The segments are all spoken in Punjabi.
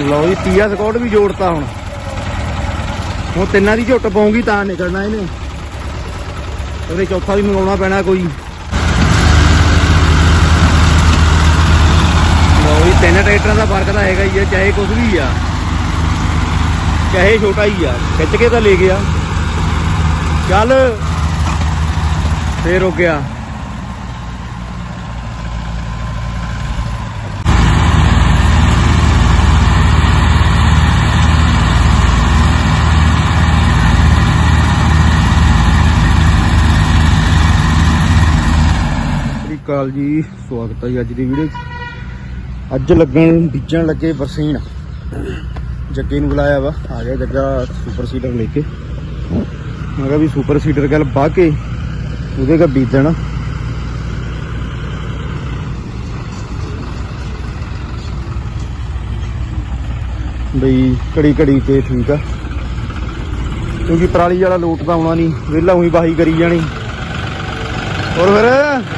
ਲਓ ਜੀ, ਤੀਆ ਸਕਾਟ ਵੀ ਜੋੜਤਾ ਹੁਣ। ਹੁਣ ਤਿੰਨਾਂ ਦੀ ਝੁੱਟ ਪਾਉਂਗੀ ਤਾਂ ਨਿਕਲਣਾ ਇਹਨੇ। ਉਹਦੇ ਚੌਥਾ ਵੀ ਮੰਗਾਉਣਾ ਪੈਣਾ ਕੋਈ। ਲਓ ਜੀ, ਤਿੰਨ ਟਰੈਕਟਰਾਂ ਦਾ ਫ਼ਰਕ ਤਾਂ ਹੈਗਾ ਹੀ ਆ, ਚਾਹੇ ਕੁਝ ਵੀ ਆ। ਚਾਹੇ ਛੋਟਾ ਹੀ ਆ, ਖਿੱਚ ਕੇ ਤਾਂ ਲੈ ਗਿਆ। ਚੱਲ, ਫੇਰ ਰੁਕ ਗਿਆ। ਅਕਾਲ ਜੀ, ਸਵਾਗਤ ਹੈ ਜੀ ਅੱਜ ਦੀ ਵੀਡੀਓ 'ਚ। ਅੱਜ ਲੱਗਣ, ਬੀਜਣ ਲੱਗੇ ਬਰਸੀਨ। ਜੱਗੇ ਨੂੰ ਬੁਲਾਇਆ ਵਾ, ਆ ਗਿਆ ਜੱਗਾ ਸੁਪਰ ਸੀਡਰ ਲੈ ਕੇ। ਮੈਂ ਕਿਹਾ ਵੀ ਸੁਪਰ ਸੀਡਰ ਗੱਲ ਬਾਹ ਕੇ, ਉਹਦੇ ਕਾ ਬੀਜਣ। ਬਈ ਘੜੀ ਘੜੀ ਤੇ ਠੀਕ ਆ। ਕਿਉਂਕਿ ਪਰਾਲੀ ਵਾਲਾ ਲੋਟ ਤਾਂ ਆਉਣਾ ਨਹੀਂ, ਵਿਹਲਾ ਉਹੀ ਬਾਹੀ ਕਰੀ ਜਾਣੀ। ਹੋਰ ਫਿਰ?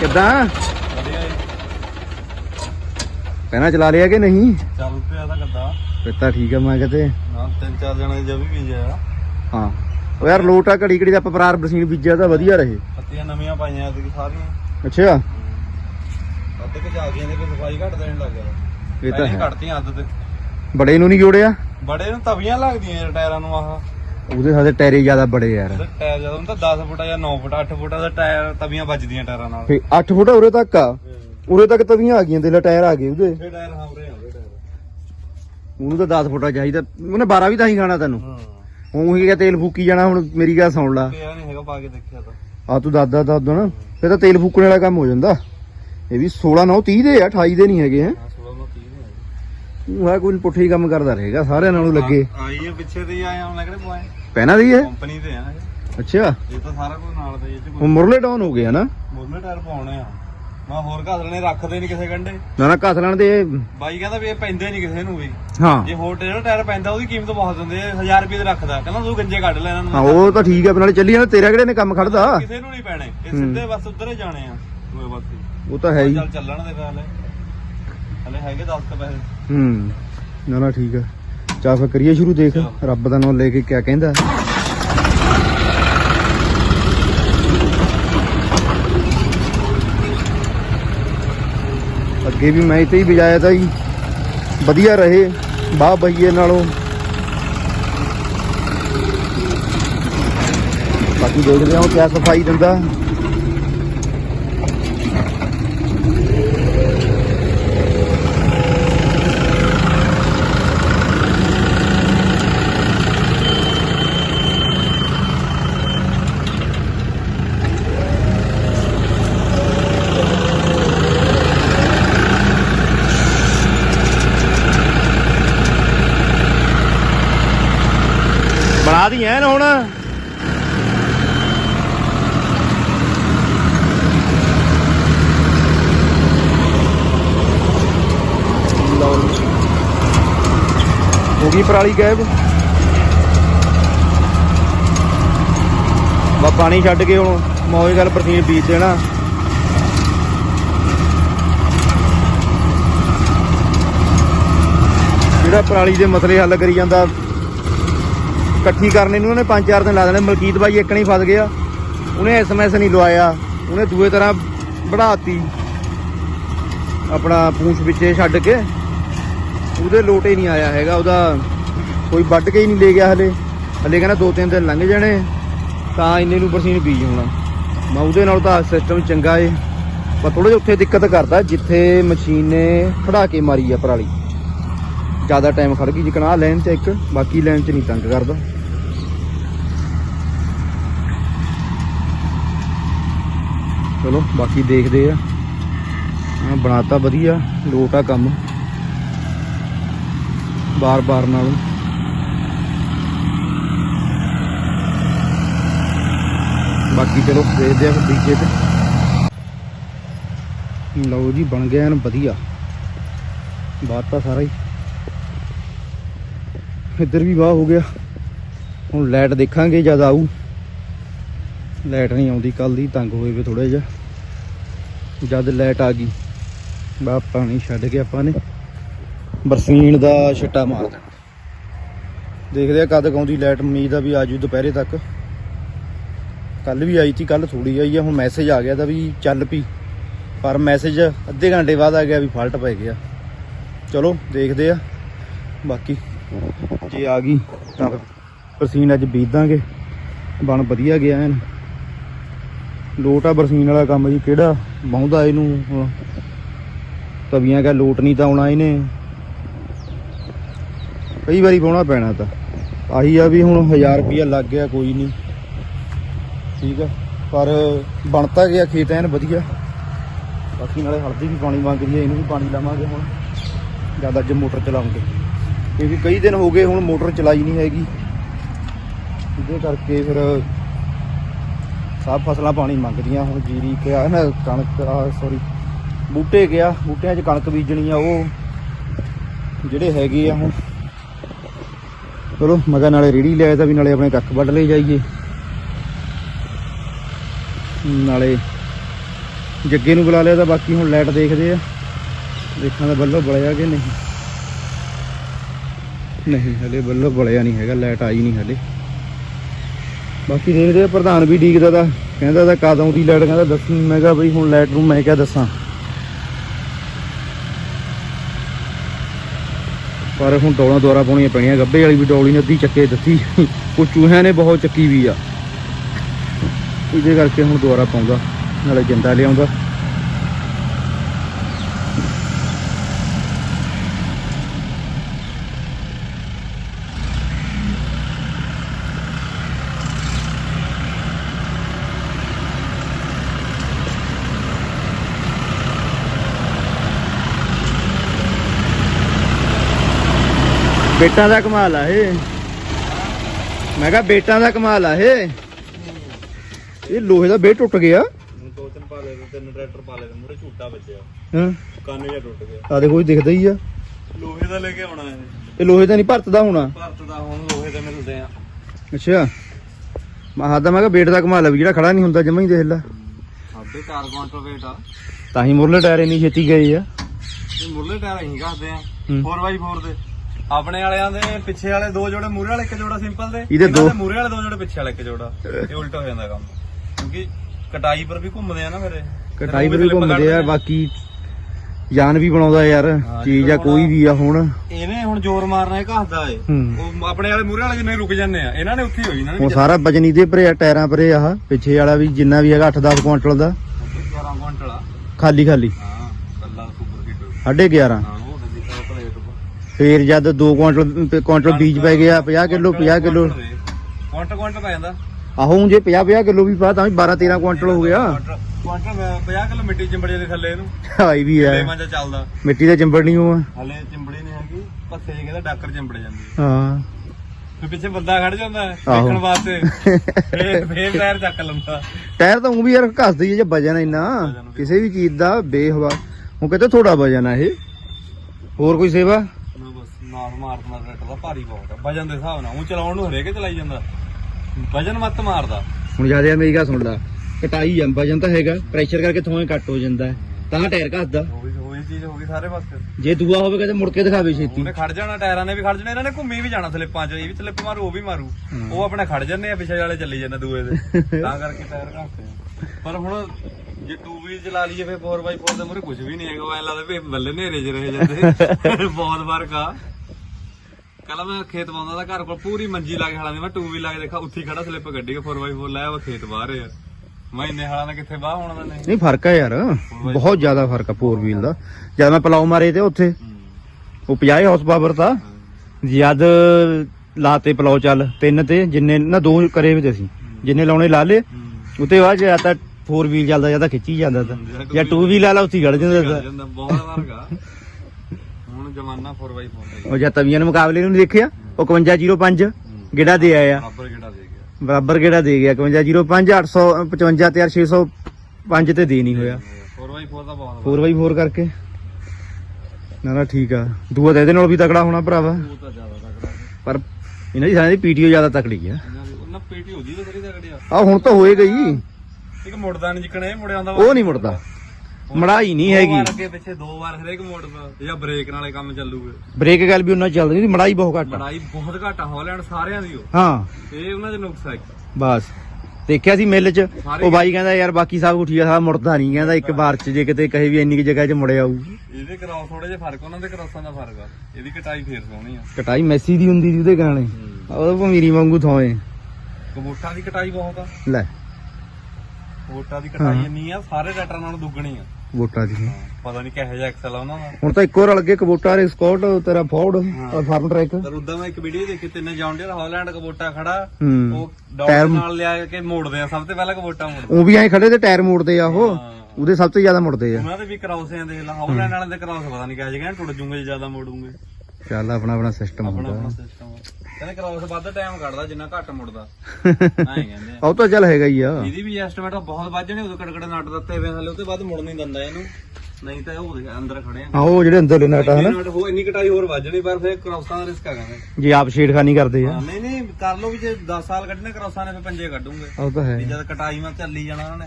ਕਿੱਦਾਂ? ਪਹਿਲਾਂ ਚਲਾ ਲਿਆ ਕਿ ਨਹੀਂ? ਚੱਲ ਪਿਆ ਤਾਂ ਗੱਦਾ। ਫਿਰ ਤਾਂ ਠੀਕ ਆ ਮੈਂ ਕਹਤੇ ਨਾ ਤਿੰਨ ਚਾਰ ਜਣੇ ਜਦ ਵੀ ਬੀਜਿਆ ਹਾਂ। ਉਹ ਯਾਰ ਲੋਟ ਘੜੀ ਘੜੀ ਦਾ ਆਪਾਂ ਪਰਾਰ ਬਰਸੀਨ ਬੀਜਿਆ ਤਾਂ ਵਧੀਆ ਰਹੇ। ਪੱਤੀਆਂ ਨਵੀਆਂ ਪਾਈਆਂ ਤੇ ਸਾਰੀਆਂ। ਅੱਛਾ। ਅੱਧ ਕਿ ਜਾ ਗਈਆਂ ਤੇ ਕੋਈ ਸਫ਼ਾਈ ਘੱਟ ਦੇਣ ਲੱਗ ਗਿਆ। ਇਹ ਤਾਂ ਪਹਿਲਾਂ ਹੈ ਘੱਟਤੀਆਂ ਅੱਧ ਤੇ। ਬੜੇ ਨੂੰ ਨਹੀਂ ਜੋੜਿਆ? ਬੜੇ ਨੂੰ ਤਵੀਆਂ ਲੱਗਦੀਆਂ ਯਾਰ ਟਾਇਰਾਂ ਨੂੰ ਆਹ। ਉਹਦੇ ਸਾਡੇ ਟਾਇਰੇ ਜ਼ਿਆਦਾ ਬੜੇ ਯਾਰ। ਟਾਇਰ ਜਦੋਂ ਤਾਂ 10 ਫੁੱਟਾ ਜਾਂ 9 ਫੁੱਟਾ 8 ਫੁੱਟਾ ਦਾ ਟਾਇਰ ਤਵੀਆਂ ਵੱਜਦੀਆਂ ਟਾਇਰਾਂ ਨਾਲ। ਫੇ 8 ਫੁੱਟ ਉਰੇ ਤੱਕ ਆ? ਉਰੇ ਤੱਕ ਤਵੀਆਂ ਆ ਗਈਆਂ ਲੈ ਟਾਇਰ ਆ ਗਏ ਉਹਦੇ। ਫੇ ਟਾਇਰ ਹਾਵਰੇ ਆਉਂਦੇ ਟਾਇਰ ਉਹਨੂੰ ਤਾਂ 10 ਫੁੱਟਾ ਚਾਹੀਦਾ। ਉਹਨੇ 12 ਵੀ ਤਾਂ ਹੀ ਖਾਣਾ ਤੈਨੂੰ। ਹਾਂ। ਤੇਲ ਫੂਕੀ ਜਾਣਾ ਹੁਣ ਮੇਰੀ ਗੱਲ ਸੁਣ ਲਾ। ਪਿਆ ਨਹੀਂ ਹੈਗਾ ਪਾ ਕੇ ਦੇਖਿਆ ਤਾਂ। ਆ ਤੂੰ ਦਾਦਾ ਦਾਦਾ ਨਾ। ਫੇ ਤਾਂ ਤੇਲ ਫੂਕਣ ਵਾਲਾ ਕੰਮ ਹੋ ਜਾਂਦਾ। ਇਹ ਵੀ 16 9 30 ਦੇ ਆ 28 ਦੇ ਨਹੀਂ ਹੈਗੇ ਹੈ। ਹਾਂ 16 ਨੂੰ 30 ਉਹ ਆ ਕੋਈ ਪੁੱਠੇ ਹੀ ਕੰਮ ਕਰਦਾ ਰਹੇਗਾ ਸਾਰਿਆਂ ਨਾਲੋਂ ਲੱਗੇ। ਆਈ ਹੈ ਪਿੱਛੇ ਤੇ ਹੀ ਆਏ ਹੁਣ ਲੱਗਦੇ ਪਵਾਏ ਪਹਿਨਾ ਦੀ ਹੈ ਕੰਪਨੀ ਤੇ ਆ ਇਹ। ਅੱਛਾ। ਇਹ ਤਾਂ ਸਾਰਾ ਕੁਝ ਨਾਲ ਦਾ ਇਹ ਚ ਉਹ ਕੋਈ ਮੁਰਲੇ ਡਾਊਨ ਹੋ ਗਿਆ ਨਾ? ਮੋਰਨੇ ਟਾਇਰ ਪਾਉਣੇ ਆ। ਮੈਂ ਹੋਰ ਘਸਲਣੇ ਰੱਖਦੇ ਨਹੀਂ ਕਿਸੇ ਕੰਡੇ ਨਾ ਨਾ ਘਸ ਲੈਣ ਦੇ ਬਾਈ ਕਹਿੰਦਾ ਵੀ ਇਹ ਪੈਂਦੇ ਨਹੀਂ ਕਿਸੇ ਨੂੰ ਵੀ। ਹਾਂ। ਜੇ ਹੋਰ ਜਿਹੜਾ ਟਾਇਰ ਪੈਂਦਾ ਉਹਦੀ ਕੀਮਤ ਬਹੁਤ ਹੁੰਦੀ ਹੈ 1000 ਰੁਪਏ ਦੇ ਰੱਖਦਾ। ਕਹਿੰਦਾ ਤੂੰ ਗੰਜੇ ਕੱਢ ਲੈ ਇਹਨਾਂ ਨੂੰ। ਹਾਂ ਉਹ ਤਾਂ ਠੀਕ ਆ ਨਾਲੇ ਚੱਲੀ ਜਾਂਦਾ ਤੇਰਾ ਕਿਹੜੇ ਨੇ ਕੰਮ ਖੜਦਾ? ਕਿਸੇ ਨੂੰ ਨਹੀਂ ਪੈਣੇ ਇਹ ਹੂੰ। ਸਿੱਧੇ ਬਸ ਉੱਧਰ ਹੀ ਜਾਣੇ ਆ। ਦੂਏ ਪਾਸੇ ਉਹ ਤਾਂ ਹੈ ਹੀ। ਚੱਲ ਚੱਲਣ ਦੇ ਫਿਰ ਹਲੇ। ਹਲੇ ਹੈਗੇ 10 ਕ ਪੈਸੇ। ਹੂੰ। ਨਾ ਨਾ ਠੀਕ ਆ। ਚਾ ਫਿਰ ਕਰੀਏ ਸ਼ੁਰੂ ਦੇਖ। ਰੱਬ ਦਾ ਨਾਮ ਲੈ ਕੇ ਕਿਆ ਕਹਿੰਦਾ। ਅੱਗੇ ਵੀ ਮੈਂ ਇੱਥੇ ਹੀ ਵਜਾਇਆ ਤਾਂ ਜੀ। ਵਧੀਆ ਰਹੇ। ਬਾਹ ਬਈਏ ਨਾਲੋਂ। ਬਾਕੀ ਦੇਖਦੇ ਹਾਂ ਕਿਆ ਸਫ਼ਾਈ ਦਿੰਦਾ। ਬਣਾ ਦੀ ਐਨ ਹੁਣ। ਹੋ ਗਈ ਪਰਾਲੀ ਗਾਇਬ। ਬਾ ਪਾਣੀ ਛੱਡ ਕੇ ਹੁਣ ਮੌਜ ਗੱਲ ਪ੍ਰਤੀਨ ਬੀਜ ਦੇਣਾ ਜਿਹੜਾ ਪਰਾਲੀ ਦੇ ਮਸਲੇ ਹੱਲ ਕਰੀ ਜਾਂਦਾ ਇਕੱਠੀ ਕਰਨੇ ਨੂੰ ਉਹਨੇ 5-4 ਦਿਨ ਲਾ ਦੇਣੇ। ਮਲਕੀਤ ਬਾਈ ਇੱਕ ਨਹੀਂ ਫਸ ਗਿਆ। ਉਹਨੇ ਐਸਐਮਐਸ ਨਹੀਂ ਲਵਾਇਆ। ਉਹਨੇ ਦੂਏ ਤਰ੍ਹਾਂ ਵਧਾਤੀ ਆਪਣਾ ਪੂੰਛ ਵਿੱਚੇ ਛੱਡ ਕੇ। ਉਹਦੇ ਲੋਟੇ ਨਹੀਂ ਆਇਆ ਹੈਗਾ। ਉਹਦਾ ਕੋਈ ਵੱਢ ਕੇ ਹੀ ਨਹੀਂ ਲੈ ਗਿਆ ਹਲੇ। ਹਲੇ ਕਹਿੰਦਾ ਦੋ ਤਿੰਨ ਦਿਨ ਲੰਘ ਜਾਣੇ। ਤਾਂ ਇੰਨੇ ਨੂੰ ਬਰਸੀਨ ਪੀ ਹੋਣਾ ਮੈਂ ਉਹਦੇ ਨਾਲ ਤਾਂ ਸਿਸਟਮ ਚੰਗਾ ਏ। ਪਰ ਥੋੜਾ ਜਿਹਾ ਉੱਥੇ ਦਿੱਕਤ ਕਰਦਾ, ਜਿੱਥੇ ਮਸ਼ੀਨ ਨੇ ਖੜਾ ਕੇ ਮਾਰੀ ਆ ਪਰਾਲੀ। ਜ਼ਿਆਦਾ ਟਾਈਮ ਖੜ ਗਈ, ਜਿਕਣਾ ਲੈਣ ਤੇ ਇੱਕ, ਬਾਕੀ ਲੈਣ 'ਚ ਨਹੀਂ ਤੰਗ ਕਰਦਾ। ਚਲੋ, ਬਾਕੀ ਦੇਖਦੇ ਆ। ਹਾਂ, ਬਣਾਤਾ ਵਧੀਆ, ਲੋਟ ਆ ਕੰਮ। ਬਾਰ-ਬਾਰ ਨਾਲ। ਬਾਕੀ ਚਲੋ, ਦੇਖਦੇ ਆ ਫਿਰ ਡੀਜੇ ਤੇ। ਲਓ ਜੀ, ਬਣ ਗਿਆ ਐਨ ਵਧੀਆ। ਬਾਤ ਤਾਂ ਸਾਰਾ ਹੀ। ਇੱਧਰ ਵੀ ਵਾਹ ਹੋ ਗਿਆ। ਹੁਣ ਲਾਈਟ ਦੇਖਾਂਗੇ, ਜਦ ਆਊ। ਲਾਈਟ ਨਹੀਂ ਆਉਂਦੀ ਕੱਲ ਦੀ ਤੰਗ ਹੋਏ ਵੇ ਥੋੜਾ ਜਿਹਾ। ਜਦ ਲਾਈਟ ਆ ਗਈ, ਬਾ ਪਾਣੀ ਛੱਡ ਕੇ ਆਪਾਂ ਨੇ ਬਰਸੀਨ ਦਾ ਛਿੱਟਾ ਮਾਰ ਦੇਣਾ। ਦੇਖਦੇ ਆ ਕਦ ਕਾਉਂਦੀ ਲਾਈਟ ਉਮੀਦ ਆ ਵੀ ਆਜੂ ਦੁਪਹਿਰੇ ਤੱਕ। ਕੱਲ ਵੀ ਆਈ ਸੀ ਕੱਲ ਥੋੜੀ ਆਈ ਆ, ਹੁਣ ਮੈਸੇਜ ਆ ਗਿਆ ਤਾਂ ਵੀ ਚੱਲ ਪਈ। ਪਰ ਮੈਸੇਜ ਅੱਧੇ ਘੰਟੇ ਬਾਅਦ ਆ ਗਿਆ ਵੀ ਫਾਲਟ ਪੈ ਗਿਆ। ਚਲੋ, ਦੇਖਦੇ ਆ। ਬਾਕੀ ਜੇ ਆ ਗਈ ਤਾਂ ਬਰਸੀਨ ਅੱਜ ਬੀਜ ਦਾਂਗੇ ਬਣ ਵਧੀਆ ਗਿਆ ਐਨ ਲੋਟ ਆ ਬਰਸੀਨ ਵਾਲਾ ਕੰਮ ਜੀ, ਕਿਹੜਾ? ਬਹੁੰਦਾ ਇਹਨੂੰ, ਹੁਣ। ਤਵੀਆਂ ਕਾ ਲੋਟ ਨਹੀਂ ਤਾਂ ਆਉਣਾ ਇਹਨੇ। ਕਈ ਵਾਰੀ ਪਾਉਣਾ ਪੈਣਾ ਤਾਂ। ਆਹੀ ਆ ਵੀ ਹੁਣ 1000 ਰੁਪਿਆ ਲੱਗ ਗਿਆ, ਕੋਈ ਨਹੀਂ। ਠੀਕ ਆ। ਪਰ ਬਣਤਾ ਗਿਆ ਖੇਤ ਐਨ ਵਧੀਆ। ਬਾਕੀ ਨਾਲੇ ਹਲਦੀ ਵੀ ਪਾਣੀ ਮੰਗਦੀ ਹੈ ਇਹਨੂੰ ਵੀ ਪਾਣੀ ਲਾਵਾਂਗੇ ਹੁਣ। ਜਦ ਅੱਜ ਮੋਟਰ ਚਲਾਉਂਗੇ। ਕਿਉਂਕਿ ਕਈ ਦਿਨ ਹੋ ਗਏ ਹੁਣ ਮੋਟਰ ਚਲਾਈ ਨਹੀਂ ਹੈਗੀ। ਇਹਦੇ ਕਰਕੇ ਫਿਰ ਸਭ ਫਸਲਾਂ ਪਾਣੀ ਮੰਗਦੀਆਂ, ਹੁਣ ਜੀਰੀ ਕਿਹਾ ਨਾ, ਕਣਕ ਸੌਰੀ ਬੂਟੇ ਗਿਆ ਬੂਟਿਆਂ 'ਚ ਕਣਕ ਬੀਜਣੀ ਆ ਉਹ ਜਿਹੜੇ ਹੈਗੇ ਆ ਹੁਣ। ਚਲੋ ਮਗਾ ਨਾਲੇ ਰੇੜੀ ਲਿਆਇਆ ਤਾਂ ਵੀ ਨਾਲੇ ਆਪਣੇ ਕੱਖ ਵੱਢ ਲਈ ਜਾਈਏ। ਨਾਲੇ ਜੱਗੇ ਨੂੰ ਬੁਲਾ ਲਿਆ ਤਾਂ ਬਾਕੀ ਹੁਣ ਲਾਈਟ ਦੇਖਦੇ ਆ। ਦੇਖਾਂ ਦਾ ਬੱਲੋ ਬਲਿਆ ਕਿ ਨਹੀਂ। ਨਹੀਂ, ਹਲੇ ਬੱਲੋ ਬਲਿਆ ਨਹੀਂ ਹੈਗਾ ਲਾਈਟ ਆਈ ਨਹੀਂ ਹਲੇ। ਬਾਕੀ ਦੇਖਦੇ ਆ ਪ੍ਰਧਾਨ ਵੀ ਡੀਕਦਾ ਤਾਂ, ਕਹਿੰਦਾ ਤਾਂ ਕਦ ਆਉਂਦੀ ਲਾਈਟ ਕਹਿੰਦਾ ਦੱਸੀ ਮੈਂ ਕਿਹਾ ਬਈ ਹੁਣ ਲਾਈਟ ਨੂੰ ਮੈਂ ਕਿਆ ਦੱਸਾਂ। ਪਰ ਹੁਣ ਡੋਲਾਂ ਦੁਆਰਾ ਪਾਉਣੀਆਂ ਪੈਣੀਆਂ, ਗੱਬੇ ਵਾਲੀ ਵੀ ਡੋਲੀ ਨੇ ਅੱਧੀ ਚੱਕੇ ਦਿੱਤੀ। ਉਹ ਚੂਹਿਆਂ ਨੇ ਬਹੁਤ ਚੱਕੀ ਵੀ ਆ। ਇਹਦੇ ਕਰਕੇ ਹੁਣ ਦੁਆਰਾ ਪਾਉਂਦਾ, ਨਾਲੇ ਜਿੰਦਾ ਲਿਆਉਂਦਾ। ਬੇਟਾਂ ਦਾ ਕਮਾਲ ਆ ਇਹ। ਮੈਂ ਕਿਹਾ ਬੇਟਾਂ ਦਾ ਕਮਾਲ ਆ ਇਹ। ਇਹ ਲੋਹੇ ਦਾ ਬੇ ਟੁੱਟ ਗਿਆ। ਦੋ ਤਿੰਨ ਪਾ ਲਏ ਤਿੰਨ ਟਰੈਕਟਰ ਪਾ ਲਏ ਮੂਰੇ ਝੂਟਾ ਵੱਜਿਆ। ਹਾਂ। ਕੰਨ ਜਿਹਾ ਟੁੱਟ ਗਿਆ। ਆ ਦੇਖੋ ਇਹ ਦਿਖਦਾ ਹੀ ਆ। ਲੋਹੇ ਦਾ ਲੈ ਕੇ ਆਉਣਾ ਇਹ। ਇਹ ਲੋਹੇ ਦਾ ਨਹੀਂ ਭਰਤਦਾ ਹੋਣਾ। ਭਾਰਤ ਦਾ ਹੁਣ ਲੋਹੇ ਦੇ ਮਿਲਦੇ ਆ। ਅੱਛਾ। ਮੈਂ ਹੱਦਾ ਮੈਂ ਕਿਹਾ ਬੇਟ ਦਾ ਕਮਾਲ ਆ ਵੀ ਜਿਹੜਾ ਖੜਾ ਨਹੀਂ ਹੁੰਦਾ ਜਮਾਂ ਹੀ ਦੇਖ ਲੈ। ਸਾਢੇ 4 ਕੁਆਂਟਲ ਆ। ਤਾਂ ਹੀ ਮੁਰਲੇ ਟਾਇਰ ਇੰਨੀ ਛੇਤੀ ਗਏ ਆ। ਇਹ ਮੁਰਲੇ ਟਾਇਰ ਅਸੀਂ ਘਸਦੇ ਆ। ਹੂੰ। 4x4 ਦੇ। ਆਪਣੇ ਵਾਲਿਆਂ ਦੇ ਪਿੱਛੇ ਵਾਲੇ ਦੋ ਜੋੜੇ ਮੂਰੇ ਵਾਲੇ ਇੱਕ ਜੋੜਾ ਸਿੰਪਲ ਦੇ ਇਹਦੇ ਦੋ- ਮੂਰੇ ਵਾਲੇ ਦੋ ਜੋੜੇ ਪਿੱਛੇ ਵਾਲੇ ਇੱਕ ਜੋੜਾ। ਇਹ ਉਲਟਾ ਹੋ ਜਾਂਦਾ ਕੰਮ। ਕਿਉਂਕਿ ਕਟਾਈ ਪਰ ਵੀ ਘੁੰਮਦੇ ਆ ਨਾ ਫਿਰ। ਕਟਾਈ ਪਰ ਵੀ ਉਹ ਘੁੰਮਦੇ ਆ ਬਾਕੀ ਜਾਨ ਵੀ ਬਣਾਉਂਦਾ ਯਾਰ ਚੀਜ਼ ਆ ਕੋਈ ਵੀ ਆ ਹੁਣ। ਇਹਨੇ ਹੁਣ ਜ਼ੋਰ ਮਾਰਨਾ ਇਹ ਘਸਦਾ ਏ। ਉਹ ਆਪਣੇ ਵਾਲੇ ਮੂਰੇ ਵਾਲੇ ਜਿੰਨੇ ਰੁਕ ਜਾਂਦੇ ਆ ਇਹਨਾਂ ਨੇ ਉੱਥੇ ਹੋਈ ਇਹਨਾਂ ਨੇ ਹੁਣ ਸਾਰਾ ਵਜਨ ਇਹਦੇ ਭਰੇ ਆ ਟਾਇਰਾਂ ਭਰੇ ਆ ਆਹ, ਪਿੱਛੇ ਵਾਲਾ ਵੀ ਜਿੰਨਾ ਵੀ ਹੈਗਾ 8-10 ਕੁਇੰਟਲ ਦਾ। 11 ਕੁਆਂਟਲ ਆ। ਖਾਲੀ ਖਾਲੀ ਹਾਂ ਕੱਲਾ ਸੁਪਰ ਹੀਟਰ 11.5 ਹਾਂ ਉਹ ਗੱਡੀ ਦਾ ਪਲੇਟ ਉੱਪਰ ਫੇਰ ਜਦ 2 ਕੁਇੰਟਲ ਕੁਇੰਟਲ ਬੀਜ ਪੈ ਗਿਆ 50 ਕਿਲੋ 50 ਕਿਲੋ। ਕੁਆਂਟਲ ਕੁਆਂਟਲ ਪੈ ਜਾਂਦਾ। ਆਹੋ ਜੇ 50 50 ਕਿਲੋ ਵੀ ਪਾ ਤਾਂ ਵੀ 12 13 ਕੁਇੰਟਲ ਹੋ ਗਿਆ। ਕੁਆਂਟਲ 50 ਕਿਲੋ ਮਿੱਟੀ ਚਿੰਬੜੇ ਦੇ ਥੱਲੇ ਇਹਨੂੰ। ਹਾਈ ਵੀ ਹੈ। ਮੰਜਾ ਚੱਲਦਾ। ਮਿੱਟੀ ਦਾ ਚੰਬੜ ਨਹੀਂ ਹੋਆ ਹਲੇ ਚਿੰਬੜੀ ਨਹੀਂ ਹੈਗੀ ਪੱਥੇ ਕਹਿੰਦਾ ਡਾਕਰ ਚਿੰਬੜ ਜਾਂਦੀ ਹਾਂ। ਫਿਰ ਪਿੱਛੇ ਬੰਦਾ ਖੜ ਜਾਂਦਾ। ਦੇਖਣ ਵਾਸਤੇ। ਫੇਰ ਫੇਰ ਟਾਇਰ ਚੱਕ ਲੰਦਾ। ਟਾਇਰ ਤਾਂ ਉਹ ਵੀ ਯਾਰ ਘਸਦੀ ਹੈ ਜੇ ਵਜਨ ਇੰਨਾ। ਕਿਸੇ ਵੀ ਚੀਜ਼ ਦਾ ਬੇਹਵਾ। ਉਹ ਕਹਿੰਦੇ ਥੋੜਾ ਵਜਨ ਆ ਇਹ। ਹੋਰ ਕੋਈ ਸੇਵਾ? ਬਸ ਨਾਰ ਮਾਰਨਾ ਟਰੈਕਟਰ ਦਾ ਭਾਰੀ ਬਹੁਤ ਆ। ਵਜਨ ਦੇ ਹਿਸਾਬ ਨਾਲ ਉਹ ਚਲਾਉਣ ਨੂੰ ਹਰੇਕ ਚਲਾਈ ਜਾਂਦਾ। ਵਜਨ ਮੱਤ ਮਾਰਦਾ। ਹੁਣ ਜ਼ਿਆਦਾ ਮੇਰੀ ਗੱਲ ਸੁਣ ਲੈ ਕਟਾਈ ਆ ਵਜਨ ਤਾਂ ਹੈਗਾ ਪ੍ਰੈਸ਼ਰ ਕਰਕੇ ਥੋਵੇਂ ਘੱਟ ਹੋ ਜਾਂਦਾ। ਹੈ। ਤਾਂ ਟਾਇਰ ਘਸਦਾ। ਉਹੀ ਉਹੀ ਚੀਜ਼ ਹੋ ਗਈ ਸਾਰੇ ਪਾਸੇ। ਜੇ ਦੂਆ ਹੋਵੇ ਕਹਿੰਦੇ ਮੁੜ ਕੇ ਦਿਖਾਵੇ ਛੇਤੀ। ਉਹਨੇ ਖੜ ਜਾਣਾ ਟਾਇਰਾਂ ਨੇ ਵੀ ਖੜ ਜਾਣਾ ਇਹਨਾਂ ਨੇ ਘੁੰਮੀ ਵੀ ਜਾਣਾ ਸਲਿੱਪਾਂ 'ਚ ਇਹ ਵੀ ਸਲਿੱਪ ਮਾਰੂ ਉਹ ਵੀ ਮਾਰੂ। ਉਹ ਆਪਣੇ ਖੜ ਜਾਂਦੇ ਆ ਪਿੱਛੇ ਵਾਲੇ ਚੱਲੀ ਜਾਂਦੇ ਦੂਏ ਦੇ। ਤਾਂ ਕਰਕੇ ਟਾਇਰ ਘਾਟਦੇ ਆ। ਪਰ ਹੁਣ ਜੇ 2 ਵੀ ਚਲਾ ਲਈਏ ਫਿਰ 4x4 ਦੇ ਮੂਰੇ ਕੁਝ ਵੀ ਨਹੀਂ ਹੈਗਾ। ਐ ਲੱਗਦਾ ਵੀ ਬੱਲੇ ਨੇਰੇ 'ਚ ਰਹੇ ਜਾਂਦੇ। ਬਹੁਤ ਫ਼ਰਕ ਆ। ਕੱਲ ਮੈਂ ਖੇਤ ਪਾਉਂਦਾ ਤਾਂ ਘਰ ਕੋਲ ਪੂਰੀ ਮੰਜੀ ਲਾ ਕੇ ਖੜਾ ਦੀ ਮੈਂ 2 ਵੀ ਲਾ ਕੇ ਦੇਖਾ ਉੱਥੇ ਖੜਾ ਸਲਿੱਪ ਗੱਡੀ ਕੇ 4x4 ਲਾਇਆ ਵਾ ਖੇਤ ਬਾਹਰ। ਆ ਮੈਂ ਇੰਨੇ ਹਾਲਾਂ ਦਾ ਕਿੱਥੇ ਬਾਹ ਹੋਣਾ ਦਾ ਨਹੀਂ। ਨਹੀਂ ਫ਼ਰਕ ਆ ਯਾਰ। ਬਹੁਤ ਜ਼ਿਆਦਾ ਫ਼ਰਕ ਆ 4 ਵੀਲ ਦਾ। ਜਦ ਮੈਂ ਪਲਾਉ ਮਾਰੇ ਤੇ ਉੱਥੇ। ਉਹ 50 ਹਾਰਸ ਪਾਵਰ ਤਾਂ। ਜਦ ਲਾਤੇ ਪਲਾਉ ਚੱਲ ਤਿੰਨ ਤੇ ਜਿੰਨੇ ਨਾ ਦੋ ਕਰੇ ਵੀ ਤੇ ਅਸੀਂ। ਜਿੰਨੇ ਲਾਉਣੇ ਲਾ ਲੇ ਉਤੇ ਬਾਅਦ ਜਾਂ ਤਾਂ 4 ਵੀਲ ਚੱਲਦਾ ਜਾਂ ਤਾਂ ਖਿੱਚੀ ਜਾਂਦਾ ਤਾਂ। ਜਾਂ 2 ਵੀਲ ਵਾਲਾ ਉੱਥੇ ਹੀ ਖੜ ਜਾਂਦਾ ਤਾਂ। ਬਹੁਤ ਆ। ਹੁਣ ਜ਼ਮਾਨਾ 4x4 ਦਾ ਉਹ ਜਾਂ ਤਵੀਆਂ ਦੇ ਮੁਕਾਬਲੇ ਨੂੰ ਨੀ ਦੇਖਿਆ? ਉਹ 5105 ਗਿੜਾ ਦੇ ਆਇਆ। ਬਰਾਬਰ ਕਿਹੜਾ ਦੇ ਗਿਆ। ਬਰਾਬਰ ਗਿੜਾ ਦੇ ਗਿਆ। 5105 855 ਤੇ 605 ਤੇ ਦੇ ਨਹੀਂ ਹੋਇਆ। 4x4 ਦਾ ਬਹੁਤ 4x4 ਕਰਕੇ। ਨਾ ਨਾ ਠੀਕ ਆ। ਦੂਆ ਤਾਂ ਇਹਦੇ ਨਾਲ ਵੀ ਤਕੜਾ ਹੋਣਾ ਭਰਾਵਾ। ਉਹ ਤਾਂ ਜ਼ਿਆਦਾ ਤਕੜਾ ਪਰ ਇਹਨਾਂ ਦੀ ਸਾਰਿਆਂ ਦੀ ਪੀਟੀਓ ਜ਼ਿਆਦਾ ਤਕੜੀ ਆ। ਉਹਨਾਂ ਪੀਟੀ ਤਾਂ ਸਰੀ ਤਕੜੀ ਆ। ਆ ਹੁਣ ਤਾਂ ਹੋਏ ਗਈ। ਇੱਕ ਮੁੜਦਾ ਨਹੀਂ ਜਿੱਕਣੇ ਮੁੜਿਆ ਹੁੰਦਾ ਉਹ ਨਹੀਂ ਮੁੜਦਾ। ਮੜਾਈ ਨਹੀਂ ਹੈਗੀ। ਵਾਰ ਅੱਗੇ ਪਿੱਛੇ ਦੋ ਵਾਰ ਹਰੇਕ ਮੋੜ ਤੇ ਜਾਂ ਬ੍ਰੇਕ ਨਾਲੇ ਕੰਮ ਚੱਲੂਗੇ। ਬ੍ਰੇਕ ਗੱਲ ਵੀ ਉਹਨਾਂ ਚੱਲਦੀ ਨਹੀਂ ਮੜਾਈ ਬਹੁਤ ਘੱਟ ਆ। ਲੜਾਈ ਬਹੁਤ ਘੱਟ ਆ ਹਾਲੈਂਡ ਸਾਰਿਆਂ ਦੀ ਉਹ। ਹਾਂ। ਇਹ ਉਹਨਾਂ ਦੇ ਨੁਕਸ ਆ ਇੱਕ। ਬਸ। ਦੇਖਿਆ ਸੀ ਮਿੱਲ 'ਚ ਉਹ ਬਾਈ ਕਹਿੰਦਾ ਯਾਰ ਬਾਕੀ ਸਭ ਕੁਝ ਠੀਕ ਆ ਸਭ ਮੁੜਦਾ ਨਹੀਂ ਕਹਿੰਦਾ ਇੱਕ ਵਾਰ 'ਚ ਜੇ ਕਿਤੇ ਕਹੇ ਵੀ ਇੰਨੀ ਕਿ ਜਗ੍ਹਾ 'ਚ ਮੁੜ ਆਊ ਇਹਦੇ ਕਰਾਸ ਥੋੜੇ ਜਿਹਾ ਫ਼ਰਕ ਉਹਨਾਂ ਦੇ ਕਰਾਸਾਂ ਦਾ ਫ਼ਰਕ ਆ। ਇਹਦੀ ਕਟਾਈ ਫੇਰ ਸੋਹਣੀ ਆ। ਕਟਾਈ ਮੈਸੀ ਦੀ ਹੁੰਦੀ ਸੀ ਉਹਦੇ ਗਾਣੇ। ਉਹ ਭਮੀਰੀ ਵਾਂਗੂ ਥੋਏ ਕਬੂਟਾਂ ਦੀ ਕਟਾਈ ਬਹੁਤ ਆ। ਲੈ। ਕਬੂਟਾਂ ਦੀ ਕਟਾਈ ਇੰਨੀ ਆ ਸਾਰੇ ਟਰੈਕਟਰਾਂ ਨਾਲੋਂ ਦੁੱਗਣੀ ਆ। ਵੋਟਾਂ ਦੀ। ਪਤਾ ਨਹੀਂ ਕਿਹੋ ਜਿਹਾ ਐਕਸਲ ਆ ਉਹਨਾਂ ਦਾ। ਹੁਣ ਤਾਂ ਇੱਕੋ ਰਲ ਗਏ ਕਬੋਟਾ ਰੇ ਸਕਾਟ ਤੇਰਾ ਫੋਰਡ ਔਰ ਫਾਰਮ ਟਰੈਕ। ਪਰ ਉਦਾਂ ਮੈਂ ਇੱਕ ਵੀਡੀਓ ਦੇਖੀ ਤਿੰਨ ਜੌਂਡੀਅਰ ਹਾਲੈਂਡ ਕਬੂਟਾ ਖੜਾ। ਹੂੰ। ਉਹ ਡੌਟ ਨਾਲ ਲਿਆ ਕੇ ਮੋੜਦੇ ਆ ਸਭ ਤੋਂ ਪਹਿਲਾਂ ਕਬੂਟਾ ਮੋੜਦੇ ਉਹ ਵੀ ਐਂ ਖੜੇ ਤੇ ਟਾਇਰ ਮੋੜਦੇ ਆ ਉਹ। ਉਹਦੇ ਸਭ ਤੋਂ ਜ਼ਿਆਦਾ ਮੁੜਦੇ ਆ। ਉਹਨਾਂ ਦੇ ਵੀ ਕਰਾਉਸ ਆ ਦੇਖ ਲਾ ਹਾਲੈਂਡ ਵਾਲਿਆਂ ਦੇ ਕਰਾਉਸ ਪਤਾ ਨਹੀਂ ਕਿਹੋ ਜਿਹੇ ਕਹਿੰਦੇ ਟੁੱਟ ਜੂਗੇ ਜੇ ਜ਼ਿਆਦਾ ਮੋੜੂਗੇ। ਚੱਲ ਆਪਣਾ ਆਪਣਾ ਸਿਸਟਮ ਆਪਣਾ ਹੁੰਦਾ। ਆਪਣਾ ਸਿਸਟਮ ਕਹਿੰਦੇ ਕਰਾਉਸ ਵੱਧ ਟਾਈਮ ਕੱਢਦਾ ਜਿੰਨਾ ਘੱਟ ਮੁੜਦਾ। ਐਂ ਕਹਿੰਦੇ ਆ। ਉਹ ਤਾਂ ਚੱਲ ਹੈਗਾ ਹੀ ਆ। ਇਹਦੀ ਵੀ ਐਸਟੀਮੇਟ ਬਹੁਤ ਵੱਧ ਜਣੇ ਉਦੋਂ ਕੜਕੜੇ ਨੱਟ ਦਿੱਤੇ ਵੇ ਹਲੇ ਉਹਦੇ ਬਾਅਦ ਮੁੜ ਨਹੀਂ ਦਿੰਦਾ ਇਹਨੂੰ। ਨਹੀਂ ਤਾਂ ਉਹ ਦੇਖ ਅੰਦਰ ਖੜੇ ਆ। ਹਾਂ ਉਹ ਜਿਹੜੇ ਅੰਦਰ ਨਟ ਆ ਇੰਨੀ ਹਨਾ? ਨਟ ਹੋ ਇੰਨੀ ਕਟਾਈ ਹੋਰ ਵੱਜਣੀ ਪਰ ਫਿਰ ਕਰਾਉਸਾਂ ਦਾ ਰਿਸਕ ਆ ਕਹਿੰਦੇ। ਜੇ ਆਪ ਛੇੜਖਾਨੀ ਕਰਦੇ ਆ। ਹਾਂ, ਨਹੀਂ ਨਹੀਂ ਕਰ ਲੋ ਵੀ ਜੇ 10 ਸਾਲ ਕੱਢਣੇ ਕਰਾਉਸਾਂ ਨੇ ਫਿਰ ਪੰਜੇ ਕੱਢੂਗੇ। ਉਹ ਤਾਂ ਹੈ। ਜਦ ਕਟਾਈ ਮੈਂ ਚੱਲੀ ਜਾਣਾ ਉਹਨਾਂ ਨੇ।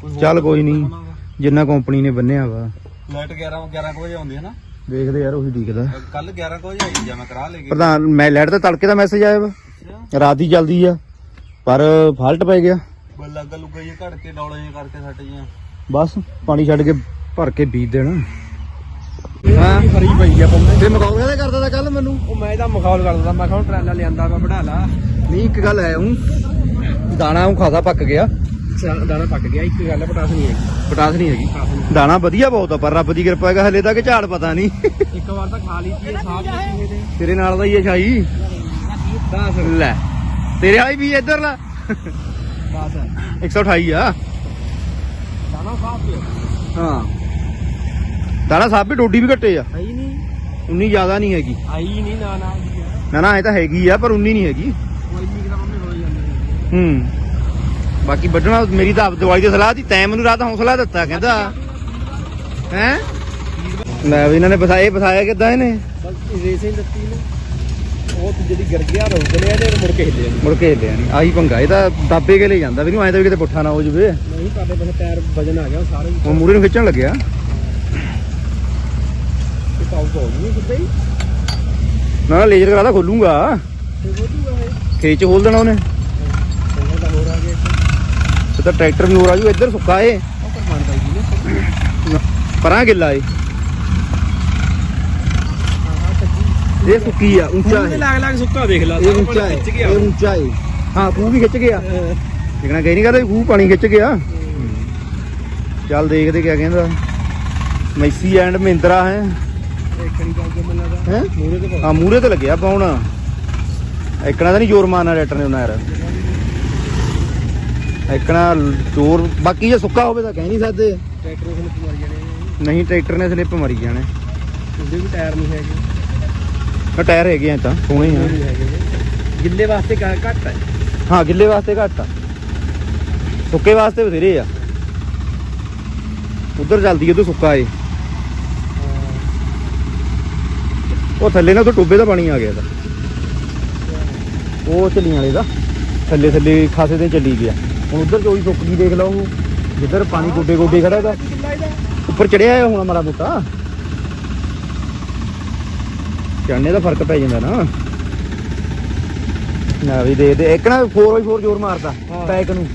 ਕੋਈ ਹੋਰ ਚੱਲ ਕੋਈ ਉਹਨਾਂ ਦਾ। ਜਿੰਨਾ ਕੰਪਨੀ ਨੇ ਬੰਨਿਆ ਵਾ। ਲਾਈਟ 11 11 ਕੁ ਵਜੇ ਆਉਂਦੀ ਹੈ ਨਾ? ਦੇਖਦੇ ਯਾਰ ਉਹੀ ਠੀਕਦਾ ਕੱਲ 11 ਕੁ ਵਜੇ ਆਈ ਜਾਂ ਮੈਂ ਕਰਾ ਲੈ ਗਈ ਪ੍ਰਧਾਨ ਮੈਂ ਲੈਟ ਤੇ ਤੜਕੇ ਦਾ ਮੈਸੇਜ ਆਇਆ ਵਾ। ਰਾਤ ਹੀ ਚੱਲਦੀ ਆ ਪਰ ਫਾਲਟ ਪੈ ਗਿਆ। ਬੱਲਾ ਗੱਲੂ ਗਈ ਘੜ ਕੇ ਡੌਲੇ ਜਿਹੇ ਕਰਕੇ ਸੱਟ ਜੀਆਂ ਬਸ ਪਾਣੀ ਛੱਡ ਕੇ ਭਰ ਕੇ ਬੀਜ ਦੇਣਾ। ਹਾਂ? ਫਰੀ ਪਈ ਆ ਬੰਦੇ ਤੇ ਮਕਾਉ ਕਹਿੰਦਾ ਕਰਦਾ ਤਾਂ ਕੱਲ ਮੈਨੂੰ? ਉਹ ਮੈਂ ਤਾਂ ਮਖੌਲ ਕਰਦਾ ਮੈਂ ਕਿਹਾ ਹੁਣ ਟਰਾਲਾ ਲਿਆਂਦਾ ਵਾ ਵਢਾ ਲਾ। ਨਹੀਂ ਇੱਕ ਗੱਲ ਹੈ ਹੂੰ ਦਾਣਾ ਉਹ ਖਾਸਾ ਪੱਕ ਗਿਆ। ਦਾਣਾ ਪੱਕ ਗਿਆ ਇੱਕ ਗੱਲ ਪਟਾਸ ਨਹੀਂ ਹੈਗੀ। ਪਟਾਸ ਨਹੀਂ ਹੈਗੀ। ਦਾਣਾ ਵਧੀਆ ਬਹੁਤ ਆ ਪਰ ਰੱਬ ਦੀ ਕਿਰਪਾ ਹੈਗਾ ਹਲੇ ਤੱਕ ਝਾੜ ਪਤਾ ਨਹੀਂ। ਇੱਕ ਵਾਰ ਤਾਂ ਖਾ ਲਈ ਸੀ ਸਾਫ਼ ਨਹੀਂ ਦੇ ਤੇਰੇ ਨਾਲ ਦਾ ਹੀ ਹੈ ਸ਼ਾਈ 10 ਲੈ ਤੇਰੇ ਵਾਲੀ ਵੀ ਇੱਧਰ ਲਾ। ਬਸ 128 ਆ। ਦਾਣਾ ਸਾਫ਼ ਹੀ ਹਾਂ। ਦਾਣਾ ਸਾਹਿਬ ਵੀ ਡੋਡੀ ਵੀ ਘੱਟੇ ਆ। ਆਈ ਨਹੀਂ। ਉਨੀ ਜ਼ਿਆਦਾ ਨਹੀਂ ਹੈਗੀ। ਆਈ ਨਹੀਂ ਨਾ ਨਾ। ਨਾ ਨਾ ਇਹ ਤਾਂ ਹੈਗੀ ਆ ਪਰ ਉਨੀ ਨਹੀਂ ਹੈਗੀ। ਕੋਈ ਨਹੀਂ ਕਿਤਾ ਮੰਮੀ ਹੋਈ ਜਾਂਦੀ ਹੂੰ। ਬਾਕੀ ਵੱਢਣਾ ਮੇਰੀ ਤਾਂ ਆਪ ਦਿਵਾਲੀ ਦੀ ਸਲਾਹ ਦੀ ਤੈਂ ਮੈਨੂੰ ਰਾਤ ਹੌਸਲਾ ਦਿੱਤਾ ਕਹਿੰਦਾ। ਹੈ? ਲੈ ਵੀ ਇਹਨਾਂ ਨੇ ਬਸਾਏ ਬਸਾਇਆ ਕਿੱਦਾਂ ਇਹਨੇ? ਬਸ ਰੇਸਿੰਗ ਦਿੱਤੀ ਨੇ। ਉਹ ਤੇ ਜਿਹੜੀ ਗਿਰ ਗਿਆ ਰੋਕ ਲਿਆ ਤੇ ਮੁੜ ਕੇ ਹਿੱਲਿਆ ਮੁੜ ਕੇ ਹਿੱਲਿਆ ਨਹੀਂ ਆਹੀ ਪੰਗਾ ਇਹ ਤਾਂ ਦਾਬੇ ਕੇ ਲੈ ਜਾਂਦਾ ਵੀ ਨੂੰ ਐਂ ਤਾਂ ਵੀ ਕਿਤੇ ਪੁੱਠਾ ਨਾ ਹੋ ਜਵੇ। ਨਹੀਂ ਪਾਦੇ ਪਾਸੇ ਟਾਇਰ ਵਜਨ ਆ ਗਿਆ ਸਾਰੇ ਹੁਣ ਮੂਰੇ ਨੂੰ ਖਿੱਚਣ ਲੱਗਿਆ। ਤੇ ਪਾਉ ਪਾਉ ਨਹੀਂ ਕਿਤੇ ਹੀ। ਨਾ ਲੇਜ਼ਰ ਕਰਾਦਾ ਖੋਲੂਗਾ ਤੇ ਉਹ ਤੂੰ ਇਹ। ਖੇਚ ਖੋਲ ਦੇਣਾ ਉਹਨੇ ਚੰਗਾ ਤਾਂ ਹੋਰ ਆ ਗਿਆ ਇੱਥੇ। ਤੇ ਟਰੈਕਟਰ ਵੀ ਹੋਰ ਆ ਜੂ ਇੱਧਰ ਸੁੱਕਾ ਏ। ਪਰਾਂ ਗਿੱਲਾ ਏ। ਇਹ ਸੁੱਕੀ ਆ ਉੱਚਾ ਏ। ਲਾਗ ਲਾਗ ਸੁੱਕਾ ਦੇਖ ਲਾ ਇਹ ਉੱਚਾ ਏ ਇਹ ਉੱਚਾ ਏ। ਹਾਂ ਖੂਹ ਵੀ ਖਿੱਚ ਗਿਆ। ਦੇਖਣਾ ਕਹੀ ਨਹੀਂ ਕਹਦਾ ਖੂਹ ਪਾਣੀ ਖਿੱਚ ਗਿਆ। ਚੱਲ ਦੇਖਦੇ ਕਿਆ ਕਹਿੰਦਾ। ਮੈਸੀ ਐਂਡ ਮਹਿੰਦਰਾ ਹੈ। ਹੈ? ਮੂਰੇ ਤੇ ਆ ਮੂਰੇ ਤੇ ਲੱਗਿਆ ਪਾਉਣ। ਇਕਣਾ ਤਾਂ ਨਹੀਂ ਜ਼ੋਰ ਮਾਰਨਾ ਰੈਟਰ ਨੇ ਉਹਨਾਂ ਯਾਰ ਇਕਣਾ ਜ਼ੋਰ ਬਾਕੀ ਜੇ ਸੁੱਕਾ ਹੋਵੇ ਤਾਂ ਕਹਿ ਨਹੀਂ ਸਕਦੇ। ਟਰੈਕਟਰ ਨੂੰ ਮਾਰ ਜਾਣੇ ਨਹੀਂ ਟਰੈਕਟਰ ਨੇ ਸਲਿੱਪ ਮਾਰੀ ਜਾਣੇ। ਉਹਦੇ ਵੀ ਟਾਇਰ ਨਹੀਂ ਹੈਗੇ। ਟਾਇਰ ਹੈਗੇ ਆ ਤਾਂ ਸੋਹਣੇ ਆ। ਗਿੱਲੇ ਵਾਸਤੇ ਘੱਟ ਹੈ ਹਾਂ ਗਿੱਲੇ ਵਾਸਤੇ ਘੱਟ ਆ। ਸੁੱਕੇ ਵਾਸਤੇ ਬਥੇਰੇ ਆ। ਉਧਰ ਚੱਲਦੀ ਉਧਰ ਸੁੱਕਾ ਏ। ਉਹ ਥੱਲੇ ਨਾ ਉਹ ਟੋਬੇ ਦਾ ਪਾਣੀ ਆ ਗਿਆ ਇਹਦਾ ਉਹ ਚੱਲੀਆਂ ਵਾਲੇ ਦਾ। ਥੱਲੇ ਥੱਲੇ ਖਾਸੇ ਤੇ ਚੱਲੀ ਗਿਆ। ਹੁਣ ਉਧਰ ਚੋਈ ਸੁੱਕ ਗਈ ਦੇਖ ਲਓ। ਜਿੱਧਰ ਪਾਣੀ ਗੋਡੇ ਗੋਡੇ ਖੜਾ ਇਹਦਾ ਉੱਪਰ ਚੜਿਆ ਆ ਹੁਣ ਮਾੜਾ ਮੋਟਾ। ਚੜਨੇ ਦਾ ਫ਼ਰਕ ਪੈ ਜਾਂਦਾ ਨਾ। ਨਾ ਵੀ ਦੇ ਦੇ ਇੱਕ ਨਾ 4x4 ਜ਼ੋਰ ਮਾਰਦਾ ਹਾਂ। ਬੈਕ ਨੂੰ।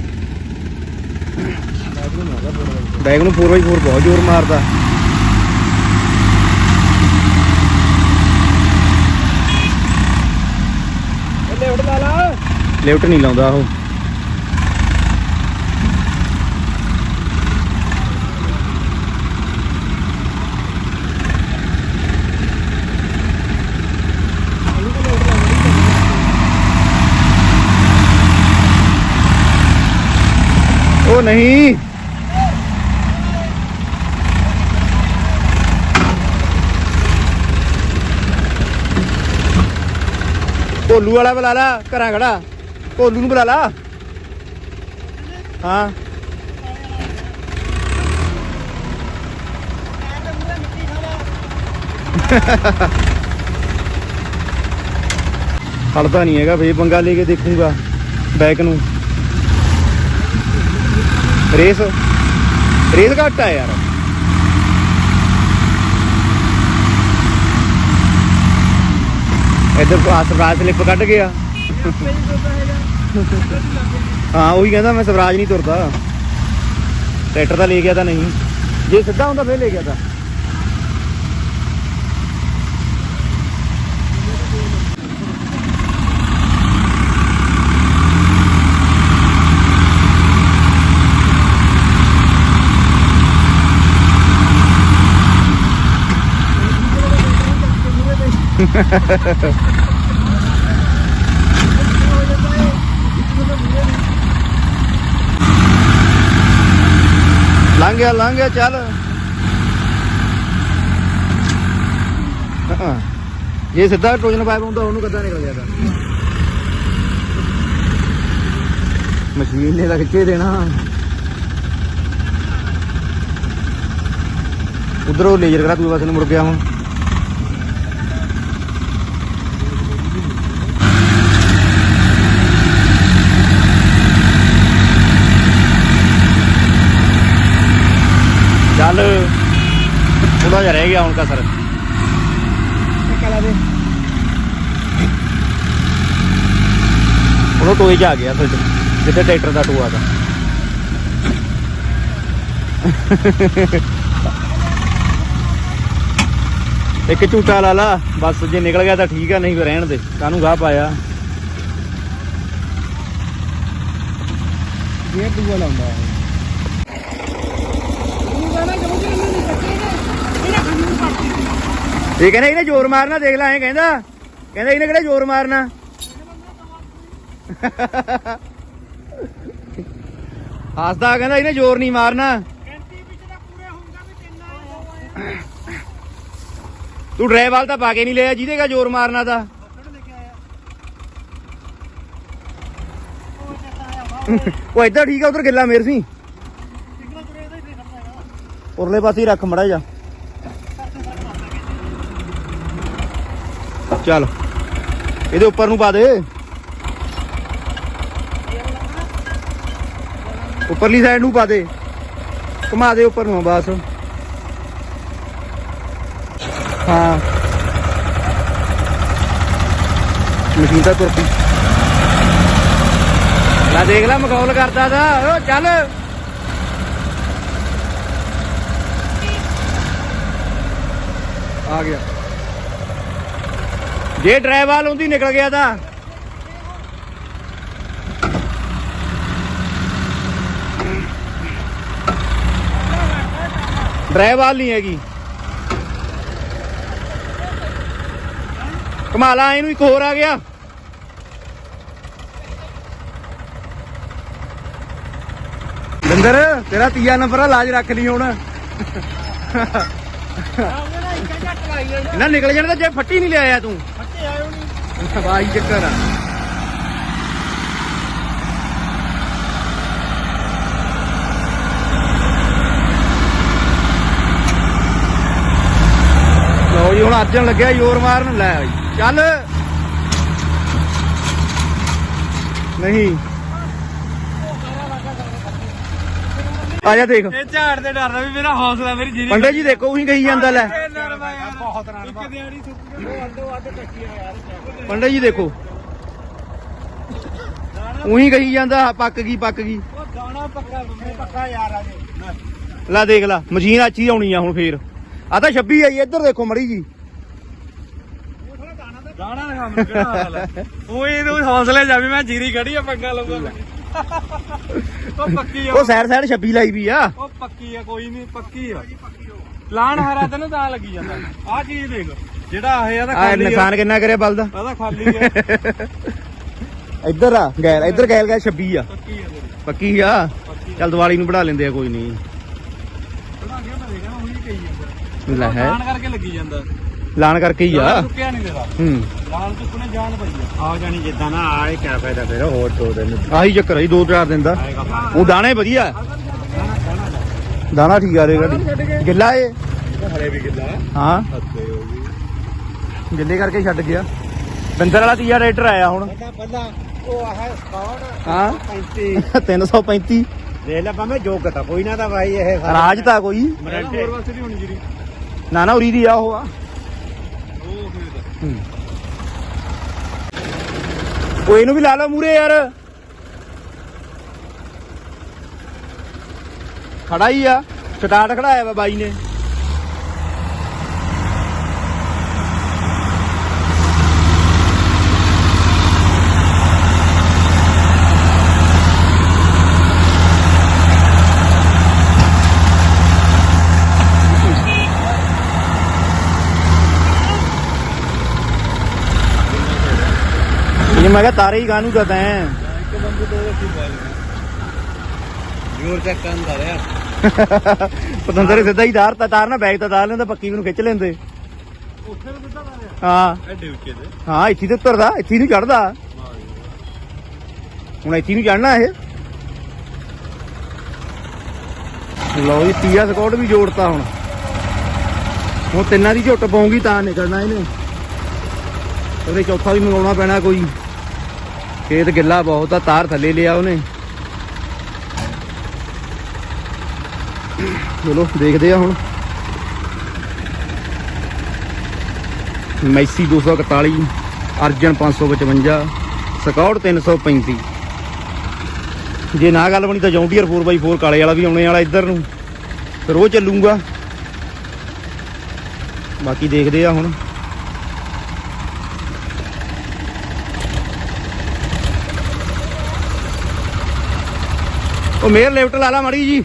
ਬੈਕ ਨੂੰ 4x4 ਬਹੁਤ ਜ਼ੋਰ ਮਾਰਦਾ ਉੱਡ ਲਾ ਲਾ। ਲਿਫਟ ਨਹੀਂ ਲਾਉਂਦਾ ਉਹ ਉਹ ਨਹੀਂ। ਭੋਲੂ ਵਾਲਾ ਬੁਲਾ ਲਾ, ਘਰਾਂ ਖੜਾ। ਕੋਲੂ ਨੂੰ ਬੁਲਾ ਲਾ। ਹਾਂ। ਖੜਦਾ ਨਹੀਂ ਹੈਗਾ ਫੇ ਪੰਗਾ ਲੈ ਕੇ ਦੇਖੂਗਾ ਬੈਕ ਨੂੰ। रेस रेस घट है यार। इधर तो स्वराज स्लिप कट गया। हाँ उ कहता मैं सवराज नहीं तुरता। ट्रैक्टर तो ले गया था नहीं। जे सीधा हों फिर ले गया था। ਲੰਘ ਗਿਆ ਲੰਘ ਗਿਆ, ਚੱਲ। ਹਾਂ। ਸਿੱਧਾ ਟੋਜਨ ਪਾਇਪ ਹੁੰਦਾ, ਉਹਨੂੰ ਕਿੱਦਾਂ ਨਿਕਲ ਜਾਂਦਾ ਮਸ਼ੀਨ ਨੇ ਤਾਂ ਖਿੱਚੇ ਦੇਣਾ। ਉਧਰੋਂ ਲੇਜ਼ਰ ਕਰਾ ਦੂਏ ਪਾਸੇ ਨੂੰ ਮੁੜ ਗਿਆ ਹੁਣ ਚੱਲ ਥੋੜਾ ਜਿਹਾ ਰਹਿ ਗਿਆ ਹੁਣ ਕਸਰ। ਕਲਾ ਦੇ। ਉਹਨੂੰ ਟੋਏ 'ਚ ਆ ਗਿਆ ਫਿਰ ਜਿੱਥੇ ਟਰੈਕਟਰ ਦਾ ਟੋਆ ਦਾ ਇੱਕ ਝੂਟਾ ਲਾ ਲਾ ਬਸ ਜੇ ਨਿਕਲ ਗਿਆ ਤਾਂ ਠੀਕ ਆ ਨਹੀਂ ਫਿਰ ਰਹਿਣ ਦੇ। ਕਾਹਨੂੰ ਗਾਹ ਪਾਇਆ? ਗੇਰ ਦੂਆ ਲਾਉਂਦਾ ਹੈ ਇਹ ਕਹਿੰਦਾ ਇਹਨੇ ਜ਼ੋਰ ਮਾਰਨਾ ਦੇਖ ਲੈ ਐਂ ਕਹਿੰਦਾ। ਕਹਿੰਦਾ ਇਹਨੇ ਕਿਹੜਾ ਜ਼ੋਰ ਮਾਰਨਾ? ਹੱਸਦਾ ਕਹਿੰਦਾ ਇਹਨੇ ਜ਼ੋਰ ਨਹੀਂ ਮਾਰਨਾ। ਤੂੰ ਡਰਾਈਵਰ ਵਾਲ ਤਾਂ ਪਾ ਕੇ ਨਹੀਂ ਲਿਆ ਜਿਹਦੇ ਕਾ ਜ਼ੋਰ ਮਾਰਨਾ ਤਾਂ। ਉਹ ਇੱਧਰ ਠੀਕ ਆ ਉਧਰ ਗਿੱਲਾ ਮੇਰ ਸੀ। ਉਰਲੇ ਪਾਸੇ ਰੱਖ ਮੜਾ ਜਾ। ਚੱਲ। ਇਹਦੇ ਉੱਪਰ ਨੂੰ ਪਾ ਦੇ। ਉੱਪਰਲੀ ਸਾਈਡ ਨੂੰ ਪਾ ਦੇ। ਘੁਮਾ ਦੇ ਉੱਪਰ ਨੂੰ ਬਸ। ਹਾਂ। ਮਸ਼ੀਨ ਤਾਂ ਤੁਰ ਪਈ। ਲੈ ਦੇਖ ਲੈ, ਮਖੌਲ ਕਰਦਾ ਦਾ ਓ ਚੱਲ। ਆ ਗਿਆ। ਜੇ ਡਰਾਈਵਰ ਵਾਲ ਹੁੰਦੀ ਨਿਕਲ ਗਿਆ ਤਾਂ। ਡਰਾਈਵਰ ਵਾਲ ਨਹੀਂ ਹੈਗੀ। ਕਮਾਲਾ ਇਹਨੂੰ ਇੱਕ ਹੋਰ ਆ ਗਿਆ। ਬਿੰਦਰ ਤੇਰਾ ਤੀਆ ਨੰਬਰ ਆ ਲਾਜ ਰੱਖ ਲਈ ਹੁਣ। ਇਹਨਾਂ ਨਿਕਲ ਜਾਣਾ ਜੇ ਫੱਟੀ ਨਹੀਂ ਲਿਆਇਆ ਤੂੰ। ਵਾਹੀ ਚੱਕਰ ਆ। ਲੋ ਜੀ ਹੁਣ ਅਰਜਨ ਲੱਗਿਆ ਜ਼ੋਰ ਮਾਰਨ। ਲੈ ਬਈ ਚੱਲ। ਨਹੀਂ। ਆ ਜਾ ਦੇਖ। ਇਹ ਝਾੜ ਤੇ ਡਰਦਾ ਵੀ ਮੇਰਾ ਹੌਸਲਾ ਮੇਰੀ ਜੀਰੀ ਪੰਡੇ ਜੀ ਦੇਖੋ ਉਹੀ ਕਹੀ ਜਾਂਦਾ ਲੈ। ਬਹੁਤ ਇੱਕ ਦਿਹਾੜੀ ਸੁੱਕੀ ਉਹ ਅੱਡੋ ਅੱਡ ਟੱਕੀਆਂ ਯਾਰ। ਪੰਡੇ ਜੀ ਦੇਖੋ। ਉਹੀ ਕਹੀ ਜਾਂਦਾ ਪੱਕ ਗਈ ਪੱਕ ਗਈ। ਉਹ ਦਾਣਾ ਪੱਕਾ ਬੰਦੇ ਪੱਕਾ ਯਾਰ ਆ ਜੇ। ਲੈ ਦੇਖ ਲੈ ਮਸ਼ੀਨ ਅੱਛੀ ਆਉਣੀ ਆ ਹੁਣ ਫੇਰ। ਆ ਤਾਂ 26 ਆਈ ਇੱਧਰ ਦੇਖੋ ਮੜੀ ਜੀ। ਦਾਣਾ ਦਿਖਾ ਮੈਨੂੰ ਕਿਹੜਾ ਹਾਲ ਹੈ ਉਹ ਇਹਨੂੰ ਹੌਸਲੇ ਜਾ ਵੀ ਮੈਂ ਜੀਰੀ ਖੜੀ ਆ ਪੰਗਾ ਲਊਗਾ ਉਹ ਪੱਕੀ ਆ। ਉਹ ਸਾਈਡ ਸਾਈਡ 26 ਲਾਈ ਵੀ ਆ। ਉਹ ਪੱਕੀ ਆ ਕੋਈ ਨਹੀਂ ਪੱਕੀ ਆ। ਲਾਣ ਹਰਾ ਤੈਨੂੰ ਤਾਂ ਲੱਗੀ ਜਾਂਦਾ। ਆਹ ਚੀਜ਼ ਦੇਖ ਜਿਹੜਾ ਇਹ ਆ ਤਾਂ ਆ ਖਾਲੀ ਆ। ਨਿਸ਼ਾਨ ਕਿੰਨਾ ਕਰਿਆ ਬਲ ਦਾ ਉਹਦਾ ਖਾਲੀ ਆ। ਇੱਧਰ ਆ ਗੈਰ ਇੱਧਰ ਗੈਲ ਗਿਆ 26 ਆ। ਪੱਕੀ ਆ ਤੇਰੀ। ਪੱਕੀ ਆ? ਚੱਲ ਦੀਵਾਲੀ ਨੂੰ ਵਧਾ ਲੈਂਦੇ ਆ ਕੋਈ ਨਹੀਂ। ਬਣਾ ਕੇ ਮੈਂ ਦੇਖਣਾ ਉਹੀ ਕਹੀ ਜਾਂਦਾ। ਲੈ ਹੈ। ਲਾਣ ਕਰਕੇ ਲੱਗੀ ਜਾਂਦਾ। ਲਾਣ ਕਰਕੇ ਹੀ ਆ? ਚੁੱਕਿਆ ਨਹੀਂ ਦੇਦਾ ਹੂੰ। ਲਾਣ ਚੁੱਕਣੇ ਜਾਨ ਪਈ ਆ। ਆ ਜਾਣੀ ਜਿੱਦਾਂ ਨਾ ਆਏ ਕਿਆ ਫਾਇਦਾ ਫਿਰ ਹੋਰ ਦੋ ਦਿਨ। ਆਹੀ ਚੱਕਰ ਆ ਜੀ ਦੋ ਚਾਰ ਦਿਨ ਦਾ। ਆਏਗਾ। ਉਹ ਦਾਣੇ ਵਧੀਆ। ਦਾਣਾ ਠੀਕ ਆ ਰੇਗਾ ਗਿੱਲਾ ਏ? ਹਲੇ ਵੀ ਕਿੱਦਾਂ ਹਾਂ। ਹੱਥੇ ਹੋ ਗਈ। ਗਿੱਲੇ ਕਰਕੇ ਛੱਡ ਗਿਆ। ਬਿੰਦਰ ਵਾਲਾ ਤੀਆ ਰੇਟਰ ਆਇਆ ਹੁਣ। ਪਹਿਲਾਂ ਉਹ ਆਹ ਸਕਾਉਣ ਹਾਂ। 35 335 ਦੇਖ ਲੈ ਭਾਵੇਂ ਜੋਗ ਤਾਂ ਕੋਈ ਨਾ ਤਾਂ ਭਾਈ ਇਹ ਰਾਜ ਤਾਂ ਕੋਈ। ਮਰੰਟੇ ਹੋਰ ਵਾਸਤੇ ਨਹੀਂ ਹੋਣੀ ਜੀਰੀ ਨਾ ਨਾ ਉਰੀ ਦੀ ਆ ਉਹ ਆ। ਉਹ ਇਹਨੂੰ ਵੀ ਲਾ ਲਓ ਮੂਰੇ ਯਾਰ। ਖੜਾ ਹੀ ਆ। ਸਟਾਰਟ ਖੜਾਇਆ ਵਾ ਬਾਈ ਨੇ। ਇਹ ਮੈਂ ਕਿਹਾ ਤਾਰੇ ਹੀ ਕਾਹਨੂੰ ਦਾ ਤੈਂ ਇੱਕ ਬੰਦੇ ਦੋ ਪਤੰਦਰ ਸਿੱਧਾ ਹੀ ਤਾਰ ਤਾਰ ਨਾ ਬੈਗ ਤਾਂ ਤਾਰ ਲੈਂਦਾ ਪੱਕੀ ਨੂੰ ਖਿੱਚ ਲੈਂਦੇ। ਉੱਥੇ ਨੂੰ ਮਾਰਿਆ ਹਾਂ। ਐਡੇ ਉੱਚੇ ਤੇ। ਹਾਂ ਇੱਥੇ ਤੇ ਉਤਰਦਾ ਇੱਥੇ ਨੂੰ ਚੜਦਾ। ਹੁਣ ਇੱਥੇ ਨੂੰ ਚੜਨਾ ਇਹ। ਲਓ ਜੀ ਤੀਆ ਸਕਾਟ ਵੀ ਜੋੜਤਾ ਹੁਣ। ਹੁਣ ਤਿੰਨਾਂ ਦੀ ਝੁੱਟ ਪਾਉਂਗੀ ਤਾਂ ਨਿਕਲਣਾ ਇਹਨੇ। ਉਹਦੇ ਚੌਥਾ ਵੀ ਮੰਗਾਉਣਾ ਪੈਣਾ ਕੋਈ। ਖੇਤ ਗਿੱਲਾ ਬਹੁਤ ਆ ਤਾਰ ਥੱਲੇ ਲਿਆ ਉਹਨੇ। ਚਲੋ ਦੇਖਦੇ ਆ ਹੁਣ। ਮੈਸੀ 241 ਅਰਜਨ 555 ਸਕਾਉਟ 335 ਜੇ ਨਾ ਗੱਲ ਬਣੀ ਤਾਂ ਜੌਂਡੀਅਰ 4x4 ਕਾਲੇ ਵਾਲਾ ਵੀ ਆਉਣੇ ਵਾਲਾ ਇੱਧਰ ਨੂੰ, ਫਿਰ ਉਹ ਚੱਲੂਗਾ। ਬਾਕੀ ਦੇਖਦੇ ਆ ਹੁਣ। ਉਹ ਮੇਰ ਲਿਫਟ ਲਾ ਲਾ ਮੜੀ ਜੀ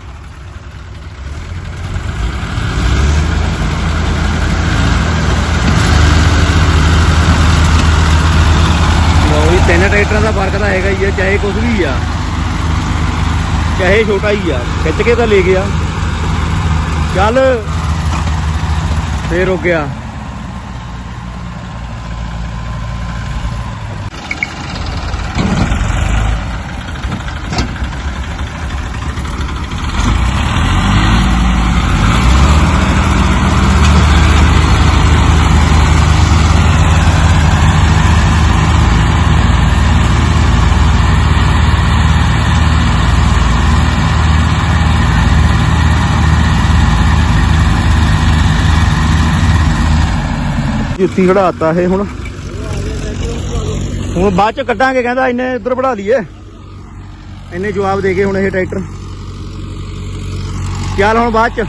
ਲਓ ਜੀ ਦਾ ਫ਼ਰਕ ਤਾਂ ਹੈਗਾ ਹੀ ਆ, ਚਾਹੇ ਕੁਝ ਵੀ ਆ। ਚਾਹੇ ਛੋਟਾ ਹੀ ਆ, ਖਿੱਚ ਕੇ ਤਾਂ ਲੈ ਗਿਆ। ਚੱਲ, ਫੇਰ ਹੋ ਗਿਆ। ਜੁੱਤੀ ਘੜਾਤਾ ਇਹ ਹੁਣ। ਹੁਣ ਬਾਅਦ ਚ ਕੱਢਾਂਗੇ ਕਹਿੰਦਾ ਇਹਨੇ ਇੱਧਰ ਵੜਾ ਲਈਏ। ਇਹਨੇ ਜਵਾਬ ਦੇ ਕੇ ਹੁਣ ਇਹ ਟਰੈਕਟਰ। ਚੱਲ ਹੁਣ ਬਾਅਦ ਚ।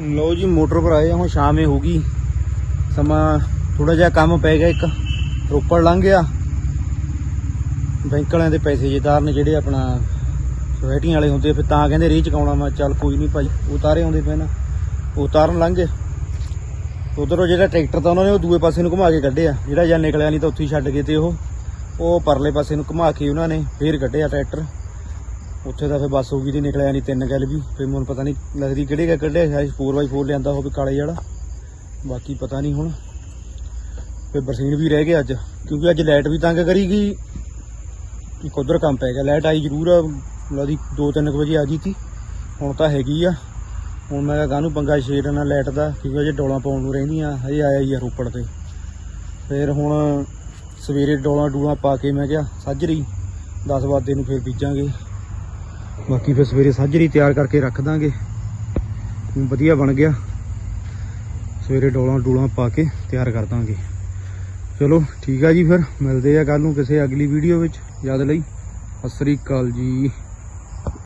ਲਓ ਜੀ ਮੋਟਰ ਪਰ ਆਏ ਹਾਂ, ਹੁਣ ਸ਼ਾਮੇ ਹੋ ਗਈ ਸਮਾਂ ਥੋੜਾ ਜਿਹਾ ਕੰਮ ਪੈ ਗਿਆ ਇੱਕ। ਰੋਪੜ ਲੰਘ ਗਿਆ। ਬੈਂਕ ਵਾਲਿਆਂ ਦੇ ਪੈਸੇ ਜੇ ਨੇ ਜਿਹੜੇ ਆਪਣਾ ਸੋਸਾਇਟੀਆਂ ਵਾਲੇ ਹੁੰਦੇ ਫਿਰ ਤਾਂ ਕਹਿੰਦੇ ਰੀਚ ਚਕਾਉਣਾ ਮੈਂ ਚੱਲ ਕੋਈ ਨਹੀਂ ਭਾਈ ਉਤਾਰੇ ਆਉਂਦੇ ਪਏ ਨਾ। ਉਤਾਰਨ ਲੰਘ। ਗਏ ਉਧਰੋਂ ਜਿਹੜਾ ਟਰੈਕਟਰ ਤਾਂ ਉਹਨਾਂ ਨੇ ਉਹ ਦੂਏ ਪਾਸੇ ਨੂੰ ਘੁਮਾ ਕੇ ਕੱਢਿਆ। ਜਿਹੜਾ ਜਾਂ ਨਿਕਲਿਆ ਨਹੀਂ ਤਾਂ ਉੱਥੇ ਹੀ ਛੱਡ ਗਏ ਤੇ ਉਹ। ਉਹ ਪਰਲੇ ਪਾਸੇ ਨੂੰ ਘੁਮਾ ਕੇ ਉਹਨਾਂ ਨੇ ਫੇਰ ਕੱਢਿਆ ਟਰੈਕਟਰ। ਉੱਥੇ ਤਾਂ ਫੇਰ ਬੱਸ ਹੋ ਗਈ ਤੇ ਨਿਕਲਿਆ ਨਹੀਂ, ਤਿੰਨ ਗੱਲ ਵੀ। ਫੇਰ ਮੈਨੂੰ ਪਤਾ ਨਹੀਂ ਲੱਗਦੀ ਕਿਹੜੇ ਕਾ ਕੱਢਿਆ ਸ਼ਾਇਦ 4x4 ਲਿਆਂਦਾ ਹੋਵੇ ਕਾਲੇ ਵਾਲਾ। ਬਾਕੀ ਪਤਾ ਨਹੀਂ ਹੁਣ। ਫੇਰ ਬਰਸੀਨ ਵੀ ਰਹਿ ਗਿਆ ਅੱਜ। ਕਿਉਂਕਿ ਅੱਜ ਲਾਈਟ ਵੀ ਤੰਗ ਕਰੀ ਗਈ। ਇੱਕ ਉਧਰ ਕੰਮ ਪੈ ਗਿਆ। ਲਾਈਟ ਆਈ ਜ਼ਰੂਰ ਆ। ਲਾਦੀ 2-3 ਵਜੇ ਆ ਗਈ ਸੀ। ਹੁਣ ਤਾਂ ਹੈਗੀ ਆ। ਹੁਣ ਮੈਂ ਕਿਹਾ ਨੂੰ ਪੰਗਾ ਛੇੜ ਨਾਲ ਲਾਈਟ ਦਾ, ਕਿਉਂਕਿ ਅਜੇ ਡੋਲਾਂ ਪਾਉਣ ਨੂੰ ਰਹਿੰਦੀਆਂ, ਹਜੇ ਆਇਆ ਹੀ ਆ ਰੋਪੜ ਤੇ। ਫਿਰ ਹੁਣ ਸਵੇਰੇ ਡੋਲਾਂ ਡੂਲਾਂ ਪਾ ਕੇ ਮੈਂ ਕਿਹਾ ਸਾਜਰੀ 10 ਵਜੇ ਨੂੰ ਫਿਰ ਬੀਜਾਂਗੇ ਬਾਕੀ ਫਿਰ ਸਵੇਰੇ ਸਾਜਰੀ ਤਿਆਰ ਕਰਕੇ ਰੱਖ ਦਾਂਗੇ। ਵਧੀਆ ਬਣ ਗਿਆ। ਸਵੇਰੇ ਡੋਲਾਂ ਡੂਲਾਂ ਪਾ ਕੇ ਤਿਆਰ ਕਰ ਦਾਂਗੇ। ਚਲੋ, ਠੀਕ ਆ ਜੀ ਫਿਰ, ਮਿਲਦੇ ਆ ਕੱਲ ਨੂੰ ਕਿਸੇ ਅਗਲੀ ਵੀਡੀਓ ਵਿੱਚ। ਯਾਦ ਲਈ, ਸਤਿ ਸ੍ਰੀ ਅਕਾਲ ਜੀ।